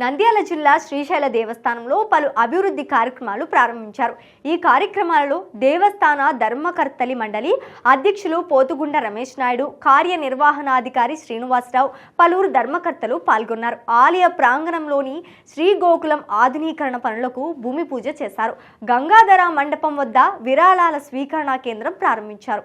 నంద్యాల జిల్లా శ్రీశైల దేవస్థానంలో పలు అభివృద్ధి కార్యక్రమాలు ప్రారంభించారు. ఈ కార్యక్రమాలలో దేవస్థాన ధర్మకర్తలి మండలి అధ్యక్షులు పోతుగుండ రమేష్ నాయుడు కార్యనిర్వహణాధికారి శ్రీనివాసరావు పలువురు ధర్మకర్తలు పాల్గొన్నారు. ఆలయ ప్రాంగణంలోని శ్రీ గోకులం ఆధునీకరణ పనులకు భూమి పూజ చేశారు. గంగాధర మండపం వద్ద విరాళాల స్వీకరణ కేంద్రం ప్రారంభించారు.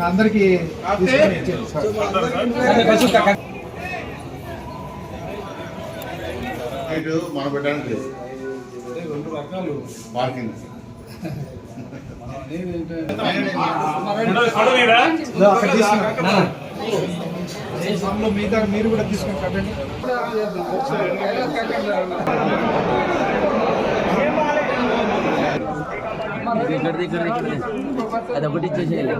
అందరికి మన పెట్టడానికి లేదు. పార్కింగ్ అక్కడ తీసుకున్నా అందులో మిగతా మీరు కూడా తీసుకొని కట్టండి ఇక్కడ ఇక్కడ అది ఒకటి ఇచ్చేసేయాలి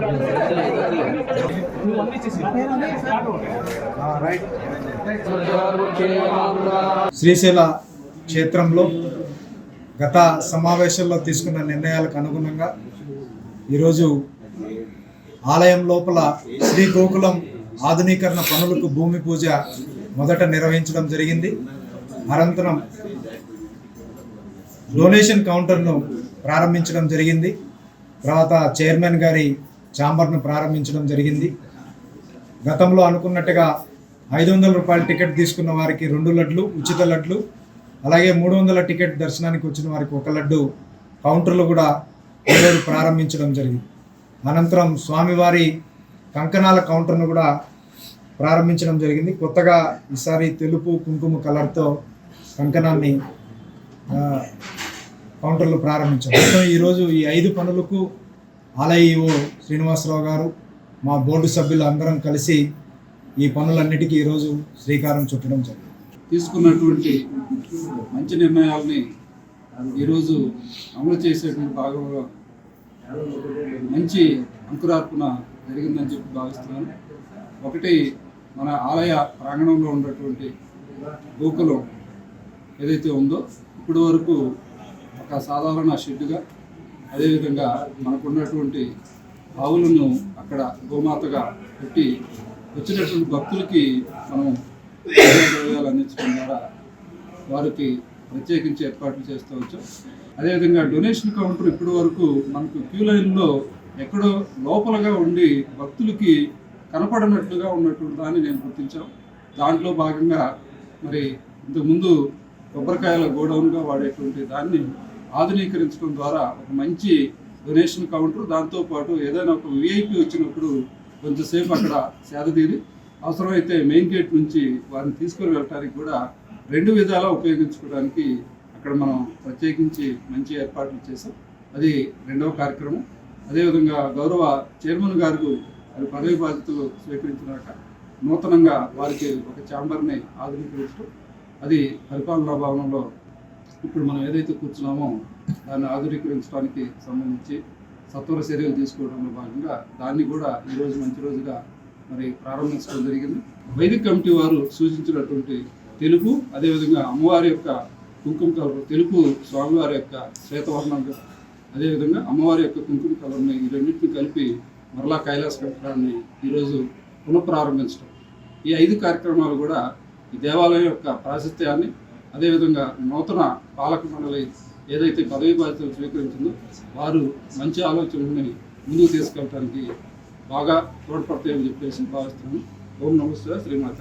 శ్రీశైల క్షేత్రంలో గత సమావేశంలో తీసుకున్న నిర్ణయాలకు అనుగుణంగా ఈరోజు ఆలయం లోపల శ్రీ గోకులం ఆధునీకరణ పనులకు భూమి పూజ మొదట నిర్వహించడం జరిగింది. అనంతరం డొనేషన్ కౌంటర్ను ప్రారంభించడం జరిగింది. తర్వాత చైర్మన్ గారి ఛాంబర్ను ప్రారంభించడం జరిగింది. గతంలో అనుకున్నట్టుగా ఐదు వందల రూపాయల టికెట్ తీసుకున్న వారికి రెండు లడ్లు ఉచిత లడ్లు అలాగే మూడు వందల టికెట్ దర్శనానికి వచ్చిన వారికి ఒక లడ్డు కౌంటర్లు కూడా ఈరోజు ప్రారంభించడం జరిగింది. అనంతరం స్వామివారి కంకణాల కౌంటర్ను కూడా ప్రారంభించడం జరిగింది. కొత్తగా ఈసారి తెలుపు కుంకుమ కలర్తో కంకణాన్ని కౌంటర్లు ప్రారంభించాం. మొత్తం ఈరోజు ఈ ఐదు పనులకు ఆలయ శ్రీనివాసరావు గారు మా బోర్డు సభ్యులు అందరం కలిసి ఈ పనులన్నిటికీ ఈరోజు శ్రీకారం చుట్టడం జరిగింది. తీసుకున్నటువంటి మంచి నిర్ణయాల్ని ఈరోజు అమలు చేసేటువంటి భాగంలో మంచి అంకురార్పణ జరిగిందని చెప్పి భావిస్తున్నాను. ఒకటి మన ఆలయ ప్రాంగణంలో ఉన్నటువంటి గోకులం ఏదైతే ఉందో ఇప్పటి వరకు ఒక సాధారణ షెడ్డుగా అదేవిధంగా మనకున్నటువంటి ఆవులను అక్కడ గోమాతగా పెట్టి వచ్చినటువంటి భక్తులకి మనం అందించడం ద్వారా వారికి ప్రత్యేకించి ఏర్పాట్లు చేస్తూ వచ్చాం. అదేవిధంగా డొనేషన్ కౌంటర్ ఇప్పటి వరకు మనకు క్యూ లైన్లో ఎక్కడో లోపలగా ఉండి భక్తులకి కనపడనట్లుగా ఉన్నటువంటి దాన్ని నేను గుర్తించాం. దాంట్లో భాగంగా మరి ఇంతకుముందు కొబ్బరికాయల గోడౌన్గా వాడేటువంటి దాన్ని ఆధునీకరించడం ద్వారా ఒక మంచి డొనేషన్ కౌంటర్ దాంతోపాటు ఏదైనా ఒక విఐపి వచ్చినప్పుడు కొంచెంసేపు అక్కడ సేదతీరి అవసరమైతే మెయిన్ గేట్ నుంచి వారిని తీసుకుని వెళ్ళడానికి కూడా రెండు విధాలా ఉపయోగించుకోవడానికి అక్కడ మనం ప్రత్యేకించి మంచి ఏర్పాట్లు చేసాం అది రెండవ కార్యక్రమం. అదేవిధంగా గౌరవ చైర్మన్ గారు వారి పదవి బాధ్యతలు స్వీకరించినాక నూతనంగా వారికి ఒక ఛాంబర్ని ఆధునీకరించడం. అది పరిపాలనా భవనంలో ఇప్పుడు మనం ఏదైతే కూర్చున్నామో దాన్ని ఆధునీకరించడానికి సంబంధించి సత్వర చర్యలు తీసుకోవడంలో భాగంగా దాన్ని కూడా ఈరోజు మంచి రోజుగా మరి ప్రారంభించడం జరిగింది. వైదిక కమిటీ వారు సూచించినటువంటి తెలుపు అదేవిధంగా అమ్మవారి యొక్క కుంకుమ కలర్ తెలుపు స్వామివారి యొక్క శ్వేతవర్ణంగా అదేవిధంగా అమ్మవారి యొక్క కుంకుమ కలర్ని ఈ రెండింటిని కలిపి మరలా కైలాస కట్టడాన్ని ఈరోజు పునఃప్రారంభించడం. ఈ ఐదు కార్యక్రమాలు కూడా ఈ దేవాలయం యొక్క ప్రాశస్త్యాన్ని అదేవిధంగా నూతన పాలక మండలి ఏదైతే పదవీ బాధ్యతలు స్వీకరించిందో వారు మంచి ఆలోచనల్ని ముందుకు తీసుకెళ్ళడానికి బాగా తోడ్పడతాయని చెప్పేసి భావిస్తున్నాను. ఓం నమస్తే శ్రీమాత